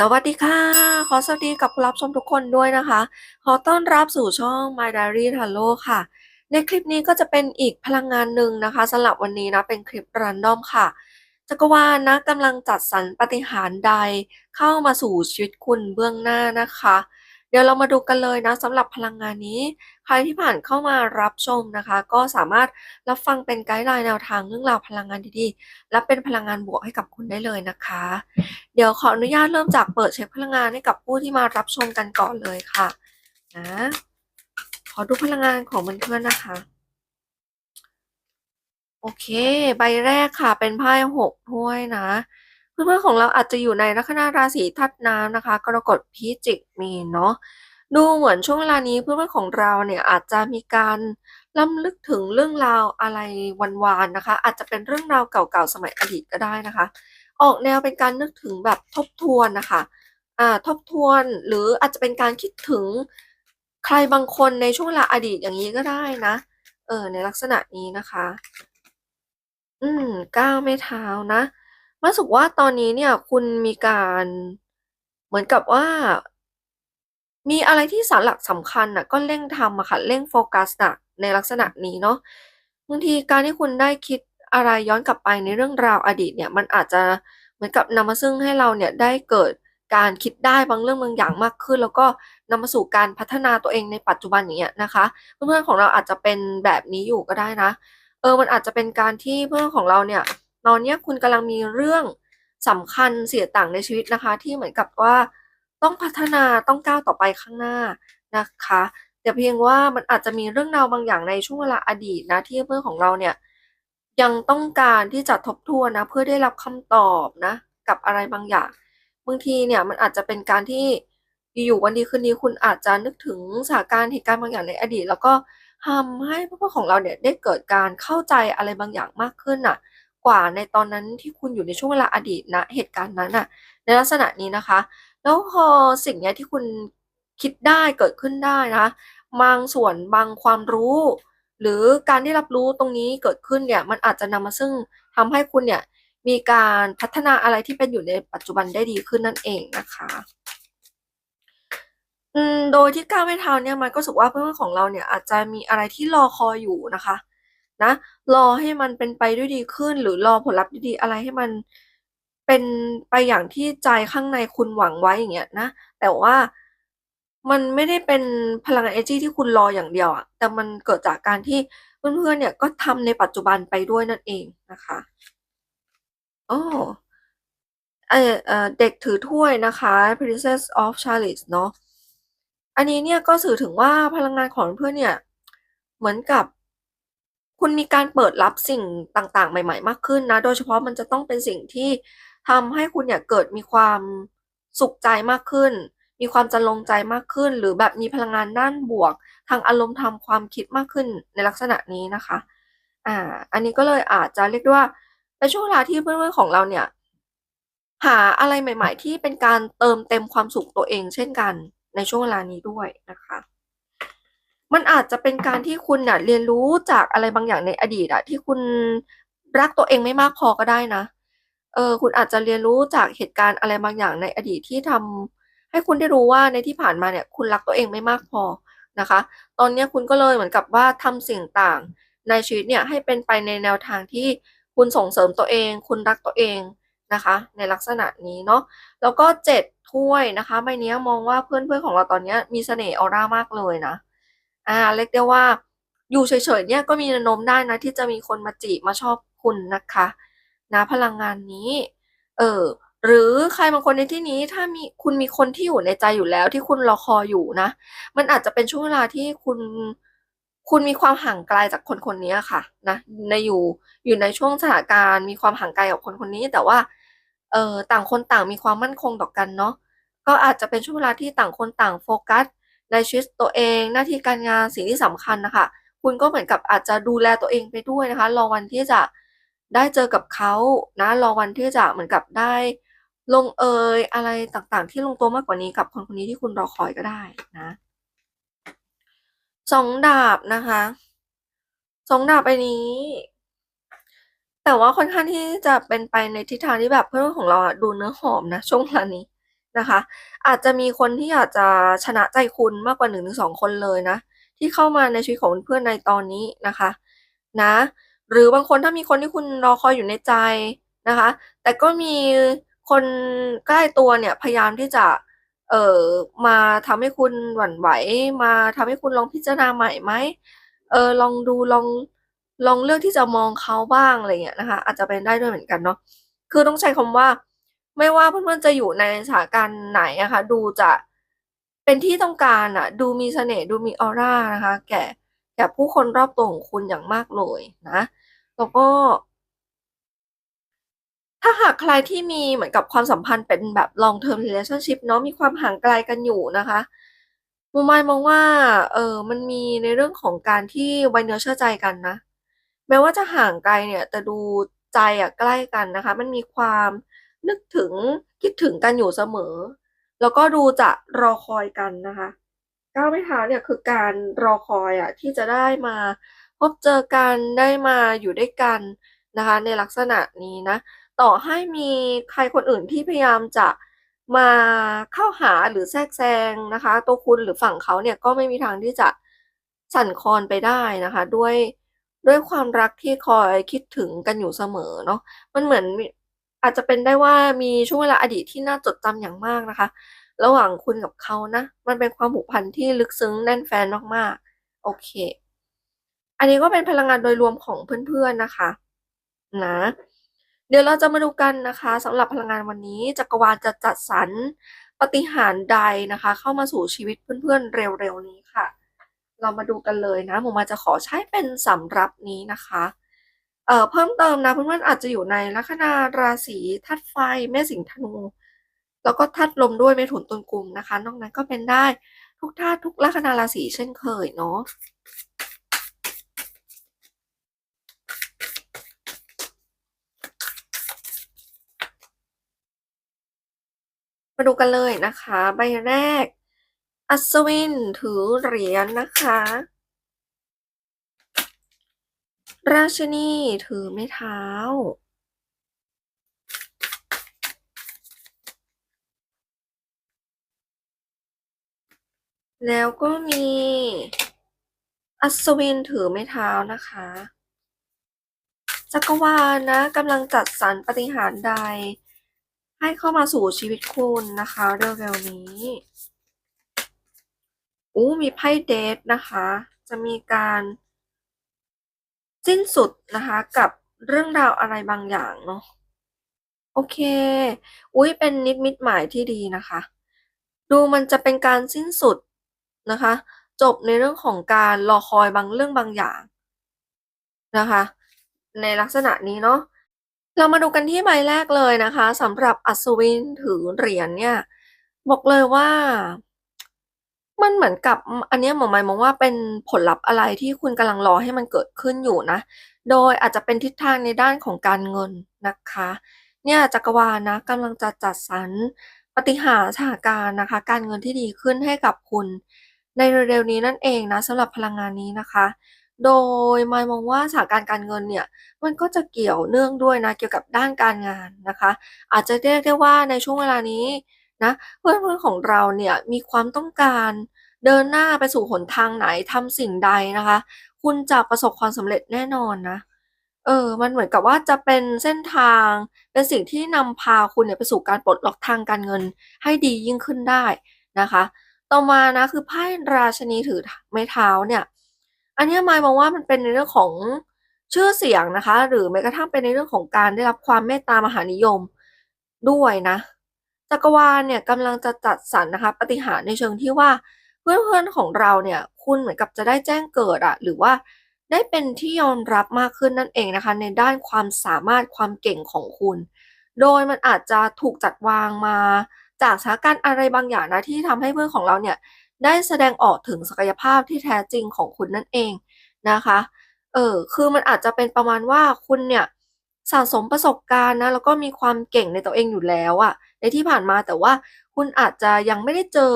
สวัสดีค่ะ ขอสวัสดีกับผู้รับชมทุกคนด้วยนะคะ ขอต้อนรับสู่ช่อง My Diary Tarot ค่ะ ในคลิปนี้ก็จะเป็นอีกพลังงานหนึ่งนะคะสำหรับวันนี้นะเป็นคลิปรันดอมค่ะจักรวาลนะกำลังจัดสรรปาฏิหารย์ใดเข้ามาสู่ชีวิตคุณเบื้องหน้านะคะ เดี๋ยวเรามาดูกันเลยนะสำหรับพลังงานนี้ ใครที่ผ่านเข้ามารับชมนะคะ ก็สามารถรับฟังเป็นไกด์ไลน์แนวทางเรื่องราวพลังงานดีๆและเป็นพลังงานบวกให้กับคุณได้เลยนะคะ เดี๋ยวขออนุญาตเริ่มจากเปิดเช็คพลังงานให้กับผู้ที่มารับชมกันก่อนเลยค่ะนะขอดูพลังงานของเพื่อนๆนะคะ โอเค ใบแรกค่ะเป็นไพ่หกถ้วยนะ เพื่อนๆของเราอาจจะอยู่ในลัคนาราศีธาตุน้ำนะคะ กรกฎพิจิกมีเนาะดูเหมือนช่วงเวลานี้เพื่อนๆของเราเนี่ยอาจจะมีการล้ำลึกถึงเรื่องราวอะไรวานๆนะคะ อาจจะเป็นเรื่องราวเก่าๆสมัยอดีตก็ได้นะคะ ออกแนวเป็นการนึกถึงแบบทบทวนนะคะอ่าทบทวนหรืออาจจะเป็นการคิดถึงใครบางคนในช่วงเวลาอดีตอย่างนี้ก็ได้นะ เออในลักษณะนี้นะคะ อืมก้าวไม่เท้านะ รู้สึกว่าตอนนี้เนี่ยคุณมีการ เหมือนกับว่า มีอะไรที่สาระสำคัญน่ะ ก็เร่งทำอะค่ะ เร่งโฟกัสน่ะ ในลักษณะนี้เนาะ บางทีการที่คุณได้คิดอะไรย้อนกลับไปในเรื่องราวอดีตเนี่ย มันอาจจะเหมือนกับนำมาซึ่งให้เราเนี่ยได้เกิดการคิดได้บางเรื่องบางอย่างมากขึ้น แล้วก็นำมาสู่การพัฒนาตัวเองในปัจจุบันอย่างเงี้ยนะคะ เพื่อนๆของเราอาจจะเป็นแบบนี้อยู่ก็ได้นะ เออ มันอาจจะเป็นการที่เพื่อนของเราเนี่ย ตอนนี้คุณกำลังมีเรื่องสำคัญเสียต่างในชีวิตนะคะ ที่เหมือนกับว่าต้องพัฒนาต้องก้าวต่อไปข้างหน้านะคะ แต่เพียงว่ามันอาจจะมีเรื่องราวบางอย่างในช่วงเวลาอดีตนะที่เพื่อนของเราเนี่ยยังต้องการที่จะทบทวนนะเพื่อได้รับคำตอบนะกับอะไรบางอย่างบางทีเนี่ยมันอาจจะเป็นการที่อยู่วันดีคืนดีคุณอาจจะนึกถึงสถานการณ์เหตุการณ์บางอย่างในอดีต แล้วก็ทำให้เพื่อนของเราเนี่ยได้เกิดการเข้าใจอะไรบางอย่างมากขึ้นน่ะ กว่าในตอนนั้นที่คุณอยู่ในช่วงเวลาอดีตณเหตุการณ์นั้นน่ะในลักษณะนี้นะคะ แล้วพอสิ่งเนี้ยที่คุณคิดได้เกิดขึ้นได้นะบางส่วนบางความรู้ หรือการที่รับรู้ตรงนี้เกิดขึ้นเนี่ยมันอาจจะนำมาซึ่งทำให้คุณเนี่ยมีการพัฒนาอะไรที่เป็นอยู่ในปัจจุบันได้ดีขึ้นนั่นเองนะคะโดยที่ก้าวไม่เท้าเนี่ยมันก็รู้สึกว่าเพื่อนของเราเนี่ยอาจจะมีอะไรที่รอคอยอยู่นะคะ นะ รอให้มันเป็นไปด้วยดีขึ้น หรือรอผลลัพธ์ดีๆอะไรให้มันเป็นไปอย่างที่ใจข้างในคุณหวังไว้อย่างเงี้ยนะ แต่ว่ามันไม่ได้เป็นพลังงานเอเจีที่คุณรออย่างเดียวอะแต่มันเกิดจากการที่เพื่อนๆเนี่ยก็ทำในปัจจุบันไปด้วยนั่นเองนะคะโอ้เออเออเด็กถือถ้วยนะคะ Princess of Chalice เนาะอันนี้เนี่ยก็สื่อถึงว่าพลังงานของเพื่อนเนี่ย เหมือนกับ คุณมีการเปิดรับสิ่งต่างๆ ใหม่ ๆ มากขึ้นนะ โดยเฉพาะมันจะต้องเป็นสิ่งที่ทำให้คุณเนี่ยเกิดมีความสุขใจมากขึ้น มีความจะลงใจมากขึ้น หรือแบบมีพลังงานด้านบวก ทางอารมณ์ทางความคิดมากขึ้นในลักษณะนี้นะคะ อ่า อันนี้ก็เลยอาจจะเรียกได้ว่าเป็นช่วงเวลาที่เพื่อนๆของเราเนี่ย หาอะไรใหม่ ๆ ที่เป็นการเติมเต็มความสุขตัวเอง เช่นกันในช่วงเวลานี้ด้วยนะคะ มันอาจจะเป็นการที่คุณน่ะเรียนรู้จากอะไรบางอย่างในอดีตอะที่คุณรักตัวเองไม่มากพอก็ได้นะ เออ คุณอาจจะเรียนรู้จากเหตุการณ์อะไรบางอย่างในอดีตที่ทำให้คุณได้รู้ว่าในที่ผ่านมาเนี่ย คุณรักตัวเองไม่มากพอนะคะ ตอนนี้คุณก็เลยเหมือนกับว่าทำสิ่งต่างในชีวิตเนี่ยให้เป็นไปในแนวทางที่คุณส่งเสริมตัวเอง คุณรักตัวเองนะคะ ในลักษณะนี้เนาะ แล้วก็7ถ้วยนะคะใบเนี้ยมองว่าเพื่อนๆของเราตอนนี้มีเสน่ห์ออร่ามากเลยนะ อ่าเรียกได้ว่าอยู่เฉยๆเนี่ยก็มีแนวโน้มได้นะที่จะมีคนมาจีบมาชอบคุณนะคะนะพลังงานนี้เออหรือใครบางคนในที่นี้ถ้ามีคุณมีคนที่อยู่ในใจอยู่แล้ว ที่คุณรอคอยอยู่นะ มันอาจจะเป็นช่วงเวลาที่คุณคุณมีความห่างไกลจากคนคนนี้ค่ะนะในอยู่อยู่ในช่วงสถานการณ์มีความห่างไกลกับคนคนนี้ แต่ว่าเอ่อต่างคนต่างมีความมั่นคงต่อกันเนาะก็อาจจะเป็นช่วงเวลาที่ต่างคนต่างโฟกัส ในชีวิตตัวเอง หน้าที่การงานสิ่งที่สำคัญนะคะ คุณก็เหมือนกับอาจจะดูแลตัวเองไปด้วยนะคะ รอวันที่จะได้เจอกับเขานะ รอวันที่จะเหมือนกับได้ลงเอยอะไรต่างๆ ที่ลงตัวมากกว่านี้กับคนคนนี้ที่คุณรอคอยก็ได้นะ2ดาบนะคะ2ดาบใบนี้ แต่ว่าค่อนข้างที่จะเป็นไปในทิศทางที่แบบเพื่อนของเราดูเนื้อหอมนะช่วงเวลานี้ นะคะ อาจจะมีคนที่อยากจะชนะใจคุณมากกว่า1-2คนเลยนะ ที่เข้ามาในชีวิตของเพื่อนในตอนนี้นะคะนะหรือบางคนถ้ามีคนที่คุณรอคอยอยู่ในใจนะคะ แต่ก็มีคนใกล้ตัวเนี่ยพยายามที่จะเอ่อมาทำให้คุณหวั่นไหว มาทำให้คุณลองพิจารณาใหม่ไหมเออลองดูลองลองเลือกที่จะมองเขาบ้างอะไรอย่างเงี้ยนะคะ อาจจะเป็นได้ด้วยเหมือนกันเนาะคือต้องใช้คำว่า ไม่ว่าเพื่อนๆจะอยู่ในสถานการณ์ไหนอะคะดูจะเป็นที่ต้องการอะดูมีเสน่ห์ดูมีออร่านะคะ แก่แก่ผู้คนรอบตัวของคุณอย่างมากเลยนะแล้วก็ ถ้าหากใครที่มีเหมือนกับความสัมพันธ์เป็นแบบ long term relationship เนาะมีความห่างไกลกันอยู่นะคะมุมมมองว่า เออมันมีในเรื่องของการที่ไวเนื้อเชื่อใจกันนะ แม้ว่าจะห่างไกลเนี่ย แต่ดูใจอะใกล้กันนะคะ มันมีความ นึกถึงคิดถึงกันอยู่เสมอ แล้วก็ดูจะรอคอยกันนะคะก้าวไม้เท้าเนี่ยคือการรอคอยอะที่จะได้มาพบเจอกันได้มาอยู่ด้วยกันนะคะในลักษณะนี้นะ ต่อให้มีใครคนอื่นที่พยายามจะมาเข้าหาหรือแทรกแซงนะคะ ตัวคุณหรือฝั่งเขาเนี่ยก็ไม่มีทางที่จะสั่นคลอนไปได้นะคะ ด้วยด้วยความรักที่คอยคิดถึงกันอยู่เสมอเนาะมันเหมือน อาจจะเป็นได้ว่ามีช่วงเวลาอดีตที่น่าจดจำอย่างมากนะคะ ระหว่างคุณกับเขานะ มันเป็นความผูกพันที่ลึกซึ้งแน่นแฟ้นมากๆ โอเค อันนี้ก็เป็นพลังงานโดยรวมของเพื่อนๆนะคะ นะ เดี๋ยวเราจะมาดูกันนะคะสำหรับพลังงานวันนี้จักรวาลจะจัดสรรปฏิหารใดนะคะ เข้ามาสู่ชีวิตเพื่อนๆเร็วๆนี้ค่ะ เรามาดูกันเลยนะหมวกมาจะขอใช้เป็นสำหรับนี้นะคะ เอ่อเพิ่มเติมนะเพื่อนๆอาจจะอยู่ในลัคนาราศีธาตุไฟแม่สิงห์ธนู แล้วก็ธาตุลมด้วยเมถุนตุลกุมนะคะ นอกนั้นก็เป็นได้ทุกธาตุทุกลัคนาราศีเช่นเคยเนาะมาดูกันเลยนะคะ ใบแรก อัศวินถือเหรียญนะคะ ราชินีถือไม้เท้า แล้วก็มี อัศวินถือไม้เท้านะคะ จักรวาลนะกำลังจัดสรรปฏิหารใด ให้เข้ามาสู่ชีวิตคุณนะคะเร็วๆนี้อู้มีไพ่เดทนะคะ จะมีการ สิ้นสุดนะคะกับเรื่องราวอะไรบางอย่างเนาะโอเค อุ๊ยเป็นนิมิตหมายที่ดีนะคะ ดูมันจะเป็นการสิ้นสุดนะคะ จบในเรื่องของการรอคอยบางเรื่องบางอย่างนะคะ ในลักษณะนี้เนาะเรามาดูกันที่ใบแรกเลยนะคะสำหรับอัศวินถือเหรียญเนี่ยบอกเลยว่า มันเหมือนกับ อันเนี้ยหมวกมายมองว่าเป็นผลลัพธ์อะไรที่คุณกำลังรอให้มันเกิดขึ้นอยู่นะ โดยอาจจะเป็นทิศทางในด้านของการเงินนะคะ เนี่ยจักรวาลนะกำลังจะจัดสรรปฏิหารสถานการณ์นะคะ การเงินที่ดีขึ้นให้กับคุณ ในเร็วๆนี้นั่นเองนะสำหรับพลังงานนี้นะคะ โดยมายมองว่าสถานการณ์การเงินเนี่ยมันก็จะเกี่ยวเนื่องด้วยนะเกี่ยวกับด้านการงานนะคะ อาจจะเรียกได้ว่าในช่วงเวลานี้ นะเพื่อนๆของเราเนี่ยมีความต้องการเดินหน้าไปสู่หนทางไหนทำสิ่งใดนะคะ คุณจะประสบความสำเร็จแน่นอนนะเออมันเหมือนกับว่าจะเป็นเส้นทางเป็นสิ่งที่นำพาคุณเนี่ยไปสู่การปลดล็อกทางการเงินให้ดียิ่งขึ้นได้นะคะ ต่อมานะคือไพ่ราชนีถือไม้เท้าเนี่ยอันนี้ยมายมองว่ามันเป็นในเรื่องของชื่อเสียงนะคะ หรือแม้กระทั่งเป็นในเรื่องของการได้รับความเมตตามหานิยมด้วยนะ จักรวาลเนี่ยกำลังจะจัดสรรนะคะปฏิหารในเชิงที่ว่าเพื่อนๆของเราเนี่ยคุณเหมือนกับจะได้แจ้งเกิดอะหรือว่าได้เป็นที่ยอมรับมากขึ้นนั่นเองนะคะ ในด้านความสามารถความเก่งของคุณ โดยมันอาจจะถูกจัดวางมา จากสถานการณ์อะไรบางอย่างนะที่ทำให้เพื่อนของเราเนี่ยได้แสดงออกถึงศักยภาพที่แท้จริงของคุณนั่นเองนะคะ เออคือมันอาจจะเป็นประมาณว่าคุณเนี่ย สะสมประสบการณ์นะแล้วก็มีความเก่งในตัวเองอยู่แล้วอะในที่ผ่านมาแต่ว่าคุณอาจจะยังไม่ได้เจอ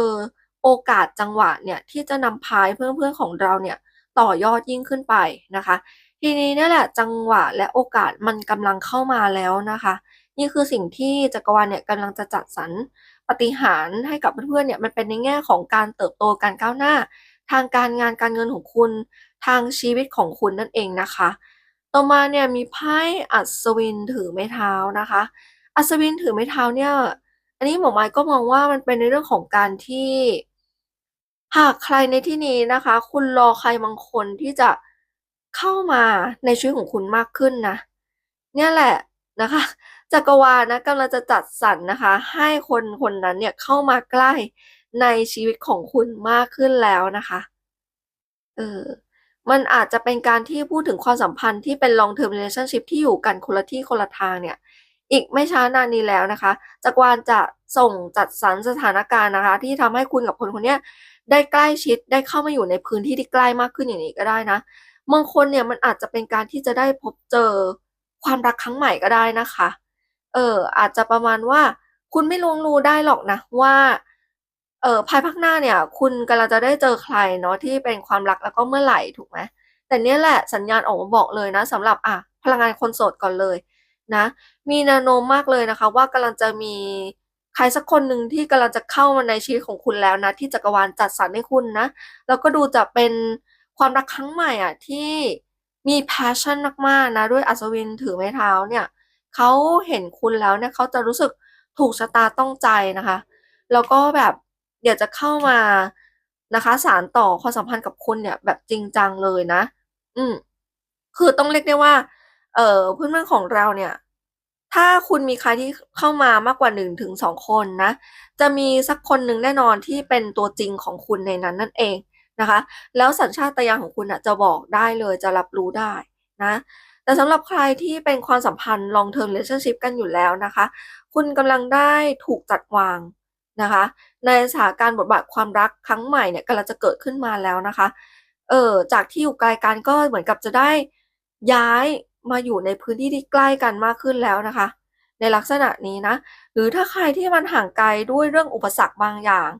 โอกาสจังหวะเนี่ยที่จะนำพาให้เพื่อนๆของเราเนี่ยต่อยอดยิ่งขึ้นไปนะคะ ทีนี้นี่แหละจังหวะและโอกาสมันกำลังเข้ามาแล้วนะคะ นี่คือสิ่งที่จักรวาลเนี่ยกำลังจะจัดสรรปฏิหารให้กับเพื่อนๆเนี่ยมันเป็นในแง่ของการเติบโตการก้าวหน้า ทางการงานการเงินของคุณ ทางชีวิตของคุณนั่นเองนะคะ ต่อมาเนี่ยมีไพ่อัศวินถือไม้เท้านะคะ อัศวินถือไม้เท้าเนี่ย อันนี้หมอไม้ก็มองว่ามันเป็นในเรื่องของการที่ หากใครในที่นี้นะคะ คุณรอใครบางคนที่จะเข้ามาในชีวิตของคุณมากขึ้นนะ เนี่ยแหละนะคะจักรวาลนะกำลังจะจัดสรรนะคะ ให้คนคนนั้นเนี่ยเข้ามาใกล้ในชีวิตของคุณมากขึ้นแล้วนะคะ เออ มันอาจจะเป็นการที่พูดถึงความสัมพันธ์ที่เป็น long term relationship ที่อยู่กันคนละที่คนละทางเนี่ย อีกไม่ช้านานนี้แล้วนะคะจักรวาลจะส่งจัดสรรสถานการณ์นะคะ ที่ทำให้คุณกับคนคนนี้ได้ใกล้ชิดได้เข้ามาอยู่ในพื้นที่ที่ใกล้มากขึ้นอย่างนี้ก็ได้นะบางคนเนี่ยมันอาจจะเป็นการที่จะได้พบเจอความรักครั้งใหม่ก็ได้นะคะ เอออาจจะประมาณว่า คุณไม่ลวงรู้ได้หรอกนะว่า เออภายภาคหน้าเนี่ย คุณกำลังจะได้เจอใครเนาะที่เป็นความรักแล้วก็เมื่อไหร่ถูกไหมแต่เนี่ยแหละสัญญาณออกมาบอกเลยนะสำหรับอะพลังงานคนโสดก่อนเลยนะ มีแนวโน้มมากเลยนะคะ ว่ากำลังจะมีใครสักคนหนึ่งที่กำลังจะเข้ามาในชีวิตของคุณแล้วนะ ที่จักรวาลจัดสรรให้คุณนะ แล้วก็ดูจะเป็นความรักครั้งใหม่อะที่มี passion มากๆนะ ด้วยอัศวินถือไม้เท้าเนี่ยเขาเห็นคุณแล้วเนี่ยเขาจะรู้สึกถูกชะตาต้องใจนะคะ แล้วก็แบบ อยากจะเข้ามานะคะสานต่อความสัมพันธ์กับคุณเนี่ยแบบจริงจังเลยนะ อืม คือต้องเรียกได้ว่า เอ่อเพื่อนของเราเนี่ย ถ้าคุณมีใครที่เข้ามามากกว่า1-2คนนะ จะมีสักคนหนึ่งแน่นอนที่เป็นตัวจริงของคุณในนั้นนั่นเองนะคะ แล้วสัญชาตญาณของคุณน่ะจะบอกได้เลยจะรับรู้ได้นะ แต่สำหรับใครที่เป็นความสัมพันธ์ long term relationship กันอยู่แล้วนะคะ คุณกำลังได้ถูกจัดวาง นะคะ ในสถานการณ์บทบาทความรักครั้งใหม่เนี่ยกำลังจะเกิดขึ้นมาแล้วนะคะ เอ่อจากที่อยู่ไกลกันก็เหมือนกับจะได้ย้ายมาอยู่ในพื้นที่ที่ใกล้กันมากขึ้นแล้วนะคะ ในลักษณะนี้นะ หรือถ้าใครที่มันห่างไกลด้วยเรื่องอุปสรรคบางอย่าง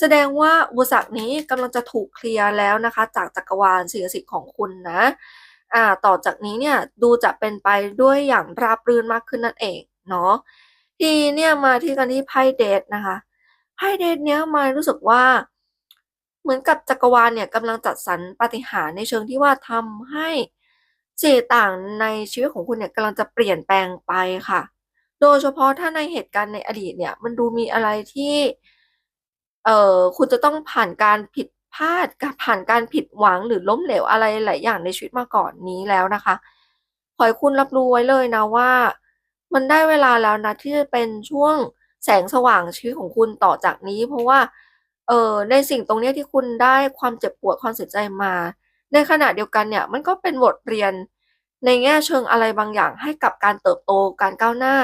แสดงว่าอุปสรรคนี้กำลังจะถูกเคลียร์แล้วนะคะ จากจักรวาลสิ่งศักดิ์สิทธิ์ของคุณนะอ่าต่อจากนี้เนี่ยดูจะเป็นไปด้วยอย่างราบรื่นมากขึ้นนั่นเองเนาะทีเนี่ยมาที่กันที่ไพ่เดทนะคะ ไพ่เดทเนี้ยมารู้สึกว่า เหมือนกับจักรวาลเนี่ยกำลังจัดสรรปาฏิหาริย์ในเชิงที่ว่าทำให้สิ่งต่างในชีวิตของคุณเนี่ยกำลังจะเปลี่ยนแปลงไปค่ะ โดยเฉพาะถ้าในเหตุการณ์ในอดีตเนี่ยมันดูมีอะไรที่ เอ่อคุณจะต้องผ่านการผิดพลาดการผ่านการผิดหวังหรือล้มเหลวอะไรหลายอย่างในชีวิตมาก่อนนี้แล้วนะคะขอให้คุณรับรู้ไว้เลยนะว่า มันได้เวลาแล้วนะที่จะเป็นช่วง แสงสว่างชีวิตของคุณต่อจากนี้ เพราะว่าเออในสิ่งตรงนี้ที่คุณได้ความเจ็บปวดความเสียใจมา ในขณะเดียวกันเนี่ยมันก็เป็นบทเรียนในแง่เชิงอะไรบางอย่างให้กับการเติบโตการก้าวหน้า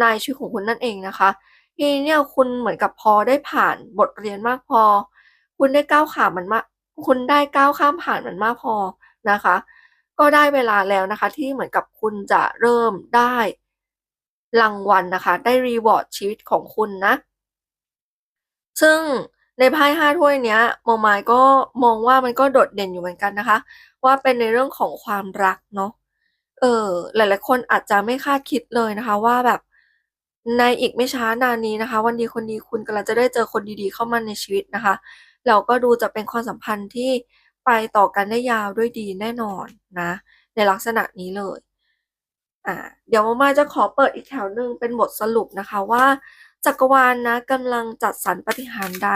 ในชีวิตของคุณนั่นเองนะคะทีนี้เนี่ยคุณเหมือนกับพอได้ผ่านบทเรียนมากพอ คุณได้ก้าวข้ามมันมากคุณได้ก้าวข้ามผ่านมันมากพอนะคะ ก็ได้เวลาแล้วนะคะ ที่เหมือนกับคุณจะเริ่มได้ รางวัลนะคะ ได้รีวอร์ดชีวิตของคุณนะ ซึ่งในไพ่5ถ้วยเนี้ยมอไม้ก็มองว่ามันก็โดดเด่นอยู่เหมือนกันนะคะ ว่าเป็นในเรื่องของความรักเนาะเออหลาย ๆ คนอาจจะไม่คาดคิดเลยนะคะ ว่าแบบในอีกไม่ช้านานนี้นะคะ วันดีคนดีคุณกำลังจะได้เจอคนดีๆเข้ามาในชีวิตนะคะแล้วก็ดูจะเป็นความสัมพันธ์ที่ไปต่อกันได้ยาวด้วยดีแน่นอนนะ ในลักษณะนี้เลย อ่าเดี๋ยวมอไม้จะขอเปิดอีกแถวหนึ่งเป็นบทสรุปนะคะว่า จักรวาลนะกำลังจัดสรรปฏิหารใด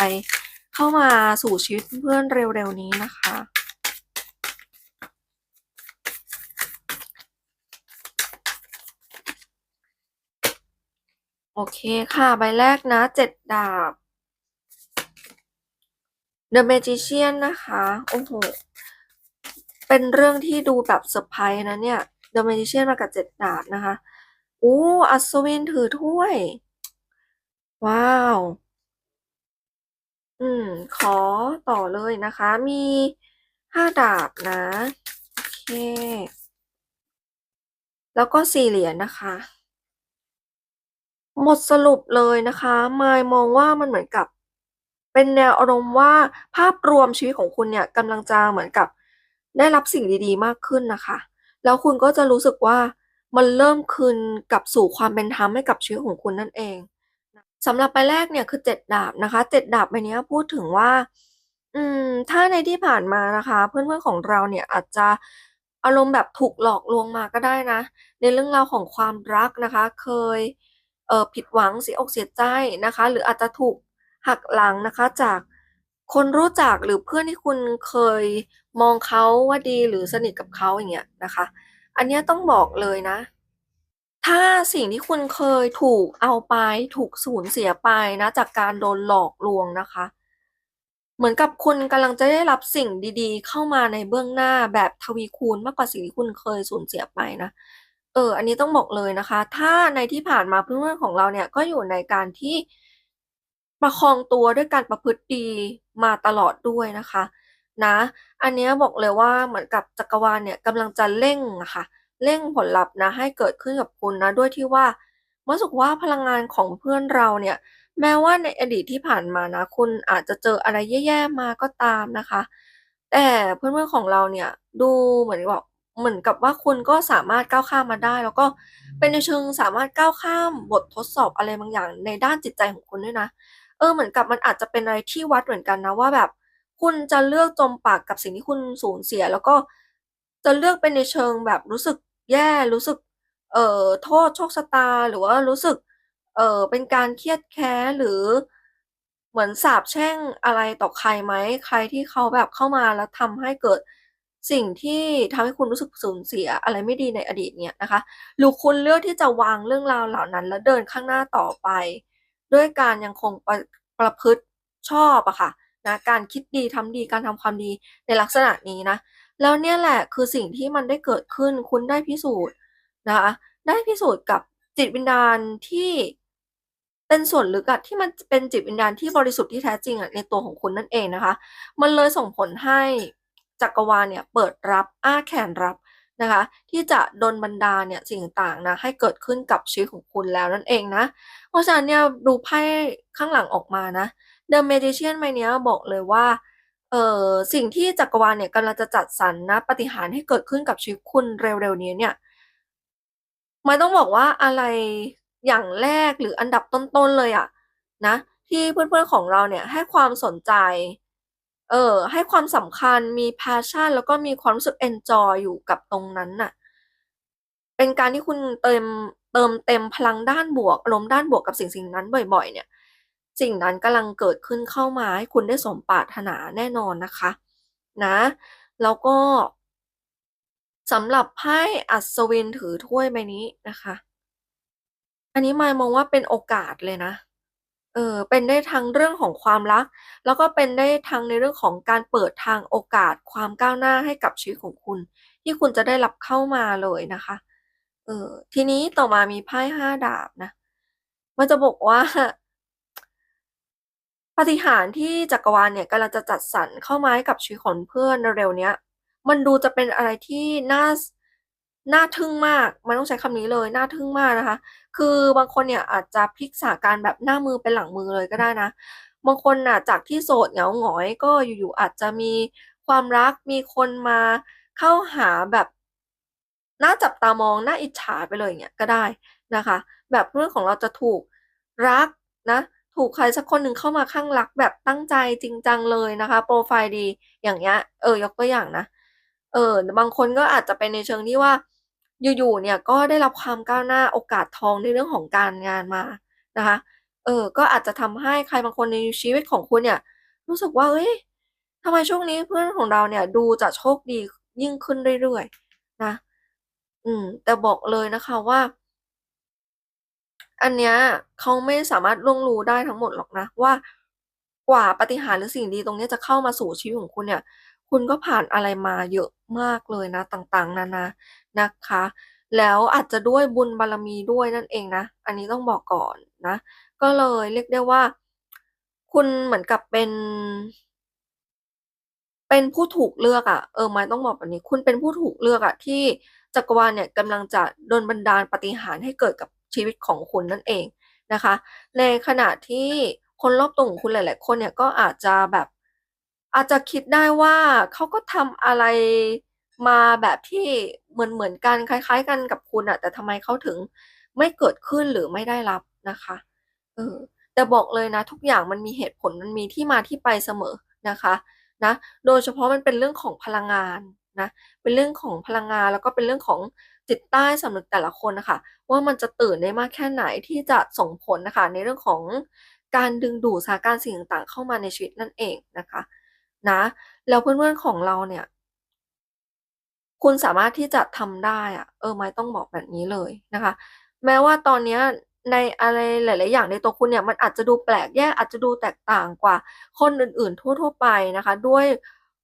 เข้ามาสู่ชีวิตเพื่อนเร็วๆนี้นะคะโอเคค่ะ ใบแรกนะ7ดาบ The Magician นะคะ โอ้โห เป็นเรื่องที่ดูแบบเซอร์ไพรส์นะเนี่ย The Magician มากับ7ดดาบนะคะโอ้อัศวินถือถ้วย ว้าว อืม ขอต่อเลยนะคะ มี5ดาบนะ โอเค แล้วก็4เหรียญนะคะ หมดสรุปเลยนะคะมายมองว่ามันเหมือนกับ เป็นแนวอารมณ์ว่าภาพรวมชีวิตของคุณเนี่ยกำลังจะเหมือนกับได้รับสิ่งดีๆ มากขึ้นนะคะ แล้วคุณก็จะรู้สึกว่ามันเริ่มคืนกลับสู่ความเป็นธรรมให้กับชีวิตของคุณนั่นเองสำหรับใบแรกเนี่ยคือ7ดดาบนะคะ7ดดาบใบเนี้ยพูดถึงว่า อืม ถ้าในที่ผ่านมานะคะ เพื่อนๆของเราเนี่ยอาจจะอารมณ์แบบถูกหลอกลวงมาก็ได้นะ ในเรื่องราวของความรักนะคะ เคยเออผิดหวังเสียอกเสียใจนะคะ หรืออาจจะถูกหักหลังนะคะจาก คนรู้จักหรือเพื่อนที่คุณเคยมองเขาว่าดีหรือสนิทกับเขาอย่างเงี้ยนะคะ อันเนี้ยต้องบอกเลยนะ ถ้าสิ่งที่คุณเคยถูกเอาไปถูกสูญเสียไปนะ จากการโดนหลอกลวงนะคะ เหมือนกับคุณกำลังจะได้รับสิ่งดีๆ เข้ามาในเบื้องหน้าแบบทวีคูณมากกว่าสิ่งที่คุณเคยสูญเสียไปนะเออ อันนี้ต้องบอกเลยนะคะ ถ้าในที่ผ่านมาเพื่อนๆของเราเนี่ยก็อยู่ในการที่ ประคองตัวด้วยการประพฤติดีมาตลอดด้วยนะคะ นะ อันนี้บอกเลยว่าเหมือนกับจักรวาลเนี่ยกำลังจะเร่งอะค่ะเร่งผลลัพธ์นะให้เกิดขึ้นกับคุณนะด้วยที่ว่ารู้สึกว่าพลังงานของเพื่อนเราเนี่ย แม้ว่าในอดีตที่ผ่านมานะ คุณอาจจะเจออะไรแย่ๆมาก็ตามนะคะ แต่เพื่อนๆของเราเนี่ยดูเหมือนแบบเหมือนกับว่าคุณก็สามารถก้าวข้ามมาได้ แล้วก็เป็นในเชิงสามารถก้าวข้ามบททดสอบอะไรบางอย่างในด้านจิตใจของคุณด้วยนะ ออเหมือนกับมันอาจจะเป็นอะไรที่วัดเหมือนกันนะว่าแบบ คุณจะเลือกจมปากกับสิ่งที่คุณสูญเสีย แล้วก็จะเลือกเป็นในเชิงแบบรู้สึกแย่รู้สึก เอ่อโทษโชคชะตาหรือว่ารู้สึก เอ่อเป็นการเครียดแค้นหรือเหมือนสาปแช่งอะไรต่อใครไหมใครที่เขาแบบเข้ามาแล้วทำให้เกิดสิ่งที่ทำให้คุณรู้สึกสูญเสียอะไรไม่ดีในอดีตเนี่ยนะคะ หรือคุณเลือกที่จะวางเรื่องราวเหล่านั้น แล้วเดินข้างหน้าต่อไป ด้วยการยังคงประประพฤติชอบอะค่ะนะการคิดดีทำดีการทำความดีในลักษณะนี้นะ แล้วเนี่ยแหละคือสิ่งที่มันได้เกิดขึ้นคุณได้พิสูจน์นะคะได้พิสูจน์กับจิตวิญญาณที่เป็นส่วนลึกอะที่มันเป็นจิตวิญญาณที่บริสุทธิ์ที่แท้จริงอะในตัวของคุณนั่นเองนะคะ มันเลยส่งผลให้จักรวาลเนี่ยเปิดรับอ้าแขนรับ นะคะ ที่จะดลบันดาลเนี่ยสิ่งต่างๆนะให้เกิดขึ้นกับชีวิตของคุณแล้วนั่นเองนะ เพราะฉะนั้นเนี่ยดูไพ่ข้างหลังออกมานะ The Magician ใบเนี้ยบอกเลยว่าเอ่อสิ่งที่จักรวาลเนี่ยกำลังจะจัดสรรนะปฏิหารให้เกิดขึ้นกับชีวิตคุณเร็วๆนี้เนี่ยมันต้องบอกว่าอะไรอย่างแรกหรืออันดับต้นๆเลยอะนะที่เพื่อนๆของเราเนี่ยให้ความสนใจ เออให้ความสำคัญมี passion แล้วก็มีความรู้สึกเอนจอยอยู่กับตรงนั้นน่ะ เป็นการที่คุณเติมเติมเต็มพลังด้านบวกอารมณ์ด้านบวกกับสิ่งๆนั้นบ่อย ๆ เนี่ย สิ่งนั้นกำลังเกิดขึ้นเข้ามาให้คุณได้สมปรารถนาแน่นอนนะคะ นะ แล้วก็สำหรับไพ่อัศวินถือถ้วยใบนี้นะคะ อันนี้มายมองว่าเป็นโอกาสเลยนะ เออเป็นได้ทั้งเรื่องของความรัก แล้วก็เป็นได้ทั้งในเรื่องของการเปิดทางโอกาสความก้าวหน้าให้กับชีวิตของคุณ ที่คุณจะได้รับเข้ามาเลยนะคะเออทีนี้ต่อมามีไพ่5ดาบนะมันจะบอกว่าปฏิหารที่จักรวาลเนี่ยกำลังจะจัดสรรเข้ามาให้กับชีวิตของเพื่อนเร็วๆเนี้ยมันดูจะเป็นอะไรที่น่า น่าทึ่งมาก มันต้องใช้คำนี้เลย น่าทึ่งมากนะคะ คือบางคนเนี่ยอาจจะพลิกสถานการแบบหน้ามือเป็นหลังมือเลยก็ได้นะ บางคนน่ะจากที่โสดเหงาหงอยก็อยู่ๆอาจจะมีความรัก มีคนมาเข้าหาแบบน่าจับตามองน่าอิจฉาไปเลยอย่างเงี้ยก็ได้นะคะ แบบเพื่อนของเราจะถูกรักนะ ถูกใครสักคนหนึ่งเข้ามาคลั่งรักแบบตั้งใจจริงจังเลยนะคะโพรไฟล์ดีอย่างเงี้ย เออยกตัวอย่างนะ เออบางคนก็อาจจะเป็นในเชิงที่ว่า อยู่ๆเนี่ยก็ได้รับความก้าวหน้าโอกาสทองในเรื่องของการงานมานะคะเออก็อาจจะทำให้ใครบางคนในชีวิตของคุณเนี่ย รู้สึกว่าเฮ้ยทำไมช่วงนี้เพื่อนของเราเนี่ยดูจะโชคดียิ่งขึ้นเรื่อยๆนะอืม แต่บอกเลยนะคะว่า อันเนี้ยเขาไม่สามารถล่วงรู้ได้ทั้งหมดหรอกนะว่ากว่าปาฏิหาริย์หรือสิ่งดีตรงนี้จะเข้ามาสู่ชีวิตของคุณเนี่ย คุณก็ผ่านอะไรมาเยอะมากเลยนะ ต่างๆนานา นะคะ แล้วอาจจะด้วยบุญบารมีด้วยนั่นเองนะ อันนี้ต้องบอกก่อนนะ ก็เลยเรียกได้ว่า คุณเหมือนกับเป็น เป็นผู้ถูกเลือกอะเออมาต้องบอกแบบนี้ คุณเป็นผู้ถูกเลือกอะที่จักรวาลเนี่ยกำลังจะโดลบันดาลปฏิหารให้เกิดกับชีวิตของคุณนั่นเองนะคะ ในขณะที่คนรอบตัวของคุณหลาย ๆ คนเนี่ยก็อาจจะแบบอาจจะคิดได้ว่าเขาก็ทำอะไร มาแบบที่เหมือนๆกันคล้าย ๆ กันกับคุณน่ะแต่ทำไมเขาถึงไม่เกิดขึ้นหรือไม่ได้รับนะคะเออแต่บอกเลยนะ ทุกอย่างมันมีเหตุผลมันมีที่มาที่ไปเสมอนะคะนะโดยเฉพาะมันเป็นเรื่องของพลังงานนะเป็นเรื่องของพลังงานแล้วก็เป็นเรื่องของจิตใต้สำนึกแต่ละคนนะคะว่ามันจะตื่นได้มากแค่ไหนที่จะส่งผลนะคะ ในเรื่องของการดึงดูดสถานการณ์สิ่งต่างๆ เข้ามาในชีวิตนั่นเองนะคะนะแล้วเพื่อนๆของเราเนี่ย คุณสามารถที่จะทำได้อะเออไม้ต้องบอกแบบนี้เลยนะคะ แม้ว่าตอนเนี้ยในอะไรหลาย ๆ อย่างในตัวคุณเนี่ยมันอาจจะดูแปลกแยกอาจจะดูแตกต่างกว่าคนอื่น ๆ ทั่ว ๆ ไปนะคะ ด้วย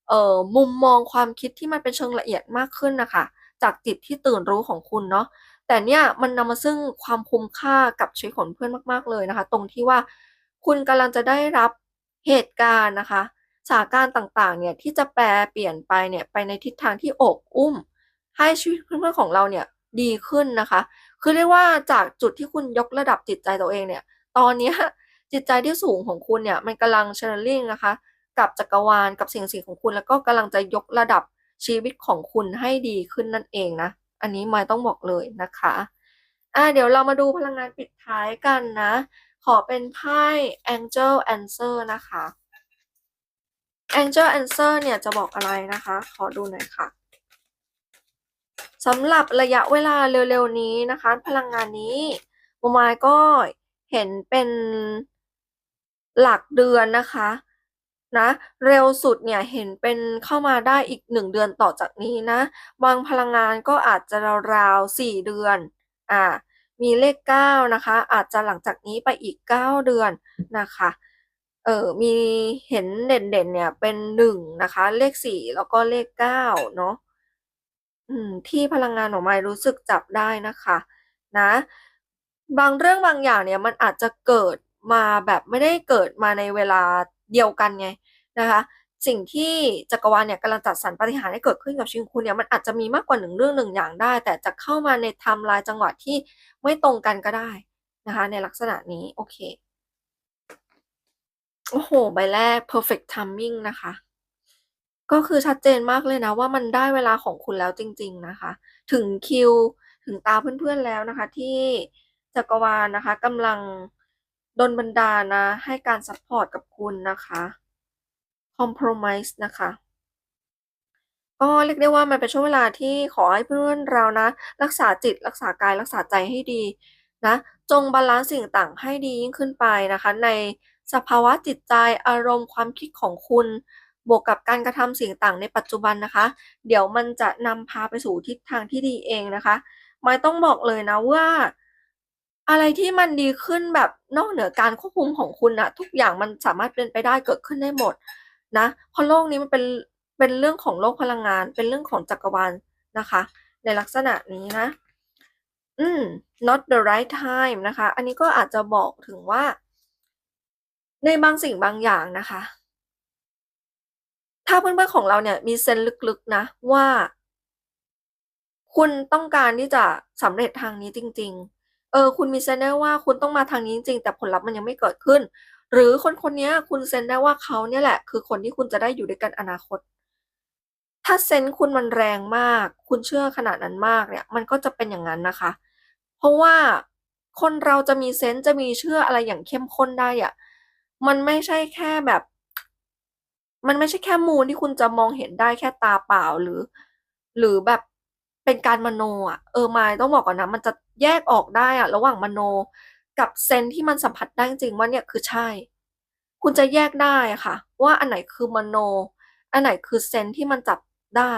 เออมุมมองความคิดที่มันเป็นเชิงละเอียดมากขึ้นนะคะ จากจิตที่ตื่นรู้ของคุณเนาะแต่เนี่ยมันนำมาซึ่งความคุ้มค่ากับชีวิตของเพื่อนมาก ๆ เลยนะคะ ตรงที่ว่าคุณกำลังจะได้รับเหตุการณ์นะคะ สถานการณ์ต่างๆ เนี่ยที่จะแปรเปลี่ยนไปเนี่ยไปในทิศทางที่อบอุ้ม ให้ชีวิตเพื่อนๆของเราเนี่ยดีขึ้นนะคะ คือเรียกว่าจากจุดที่คุณยกระดับจิตใจตัวเองเนี่ย ตอนนี้จิตใจที่สูงของคุณเนี่ยมันกำลัง channeling นะคะ กับจักรวาลกับสิ่งสิ่งของคุณ แล้วก็กำลังจะยกระดับชีวิตของคุณให้ดีขึ้นนั่นเองนะ อันนี้ไม้ต้องบอกเลยนะคะอาเดี๋ยวเรามาดูพลังงานปิดท้ายกันนะ ขอเป็นไพ่ Angel Answer นะคะ Angel Answer เนี่ยจะบอกอะไรนะคะ ขอดูหน่อยค่ะสำหรับระยะเวลาเร็วๆนี้นะคะ พลังงานนี้ไม้ก็เห็นเป็นหลักเดือนนะคะนะเร็วสุดเนี่ยเห็นเป็นเข้ามาได้อีก1เดือนต่อจากนี้นะ บางพลังงานก็อาจจะราวๆ4เดือนอ่ามีเลข 9 นะคะ อาจจะหลังจากนี้ไปอีก 9 เดือนนะคะ เออมีเห็นเด่นๆเนี่ยเป็น1นะคะ เลข4แล้วก็เลข9เนาะอืมที่พลังงานของไมรู้สึกจับได้นะคะนะ บางเรื่องบางอย่างเนี่ยมันอาจจะเกิดมาแบบไม่ได้เกิดมาในเวลาเดียวกันไงนะคะ สิ่งที่จักรวาลเนี่ยกำลังจัดสรรปฏิหารให้เกิดขึ้นกับชีวิตคุณเนี่ยมันอาจจะมีมากกว่า1เรื่อง1อย่างได้ แต่จะเข้ามาในไทม์ไลน์จังหวะที่ไม่ตรงกันก็ได้นะคะ ในลักษณะนี้โอเค โอ้โฮใบแรก Perfect Timing นะคะ ก็คือชัดเจนมากเลยนะว่ามันได้เวลาของคุณแล้วจริง ๆนะคะ ถึงคิวถึงตาเพื่อนๆแล้วนะคะ ที่จักรวาลนะคะกำลังดลบันดาลนะ ให้การซัปพอร์ตกับคุณนะคะ Compromise นะคะ ก็เรียกได้ว่ามันเป็นช่วงเวลาที่ขอให้เพื่อนเรานะ รักษาจิตรักษากายรักษาใจให้ดี นะจงบาลันซ์สิ่งต่างให้ดียิ่งขึ้นไปนะคะ ในสภาวะจิตใจอารมณ์ความคิดของคุณ บวกกับการกระทำสิ่งต่างในปัจจุบันนะคะ เดี๋ยวมันจะนำพาไปสู่ทิศทางที่ดีเองนะคะ ไม้ต้องบอกเลยนะว่า อะไรที่มันดีขึ้นแบบนอกเหนือการควบคุมของคุณนะทุกอย่างมันสามารถเป็นไปได้เกิดขึ้นได้หมดนะเพราะโลกนี้มันเป็นเป็นเรื่องของโลกพลังงาน เป็นเรื่องของจักรวาลนะคะ ในลักษณะนี้นะ อืม not the right time นะคะ อันนี้ก็อาจจะบอกถึงว่า ในบางสิ่งบางอย่างนะคะ ถ้าเพื่อนๆของเราเนี่ยมีเซนลึกๆนะว่า คุณต้องการที่จะสำเร็จทางนี้จริง ๆ เออ คุณมีเซนได้ว่าคุณต้องมาทางนี้จริงๆ แต่ผลลัพธ์มันยังไม่เกิดขึ้น หรือคนคนเนี้ยคุณเซนได้ว่าเขาเนี่ยแหละ คือคนที่คุณจะได้อยู่ด้วยกันอนาคตถ้าเซนส์คุณมันแรงมาก คุณเชื่อขนาดนั้นมากเนี่ย มันก็จะเป็นอย่างงั้นนะคะ เพราะว่าคนเราจะมีเซนส์จะมีเชื่ออะไรอย่างเข้มข้นได้อะมันไม่ใช่แค่แบบ มันไม่ใช่แค่มูลที่คุณจะมองเห็นได้แค่ตาเปล่าหรือ หรือแบบเป็นการมโนอะเออไม้ต้องบอกก่อนนะ มันจะแยกออกได้อะระหว่างมโนกับเซนส์ที่มันสัมผัสได้จริงว่าเนี่ยคือใช่ คุณจะแยกได้ค่ะ ว่าอันไหนคือมโน อันไหนคือเซนส์ที่มันจับได้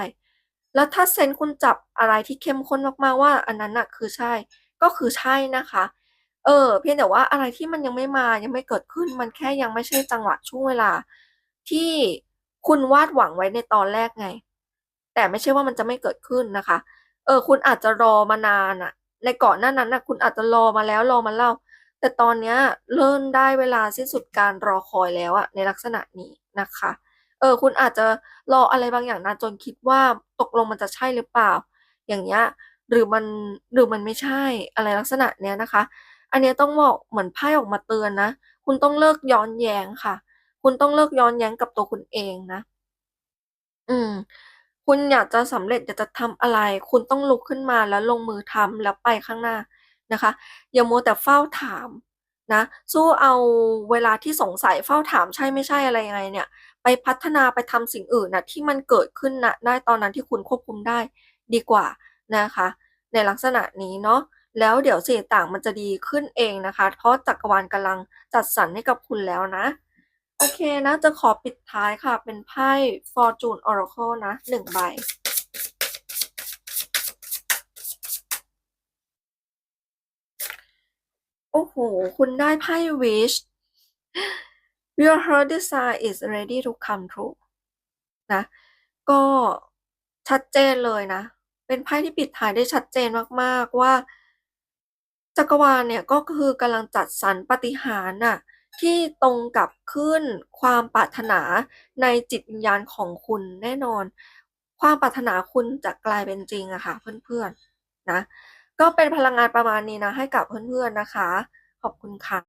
แล้วถ้าเซนส์คุณจับอะไรที่เข้มข้นมากๆว่า อันนั้นน่ะคือใช่ ก็คือใช่นะคะ เออ เพียงแต่ว่าอะไรที่มันยังไม่มายังไม่เกิดขึ้นมันแค่ยังไม่ใช่จังหวะช่วงเวลา ที่คุณวาดหวังไว้ในตอนแรกไง แต่ไม่ใช่ว่ามันจะไม่เกิดขึ้นนะคะ เออ คุณอาจจะรอมานานน่ะในก่อนหน้านั้นนะคุณอาจจะรอมาแล้วรอมาเล่า แต่ตอนเนี้ยเริ่มได้เวลาสิ้นสุดการรอคอยแล้วอะในลักษณะนี้นะคะ เออ คุณอาจจะรออะไรบางอย่างนานจนคิดว่าตกลงมันจะใช่หรือเปล่า อย่างเงี้ย หรือมันหรือมันไม่ใช่อะไรลักษณะเนี้ยนะคะ อันเนี้ยต้องบอกเหมือนไพ่ออกมาเตือนนะ คุณต้องเลิกย้อนแย้งค่ะ คุณต้องเลิกย้อนแย้งกับตัวคุณเองนะ อืม คุณอยากจะสำเร็จอยากจะทำอะไร คุณต้องลุกขึ้นมาแล้วลงมือทำแล้วไปข้างหน้านะคะ อย่ามัวแต่เฝ้าถามนะสู้เอาเวลาที่สงสัยเฝ้าถามใช่ไม่ใช่อะไรยังไงเนี่ย ไปพัฒนาไปทำสิ่งอื่นน่ะที่มันเกิดขึ้นน่ะได้ตอนนั้นที่คุณควบคุมได้ดีกว่า นะคะ ในลักษณะนี้เนาะแล้วเดี๋ยวสิ่งต่างมันจะดีขึ้นเองนะคะ เพราะจักรวาลกำลังจัดสรรให้กับคุณแล้วนะ โอเคนะจะขอปิดท้ายค่ะ เป็นไพ่ Fortune Oracle นะหนึ่งใบโอ้โห คุณได้ไพ่ Wish Your heart desire is ready to come true นะ ก็ชัดเจนเลยนะ เป็นไพ่ที่ปิดท้ายได้ชัดเจนมากๆว่า จักรวาลเนี่ยก็คือกำลังจัดสรรปฏิหาริย์น่ะที่ตรงกับขึ้นความปรารถนาในจิตวิญญาณของคุณแน่นอน ความปรารถนาคุณจะกลายเป็นจริงอะค่ะเพื่อนๆนะก็เป็นพลังงานประมาณนี้นะให้กับเพื่อนๆนะคะ ขอบคุณค่ะ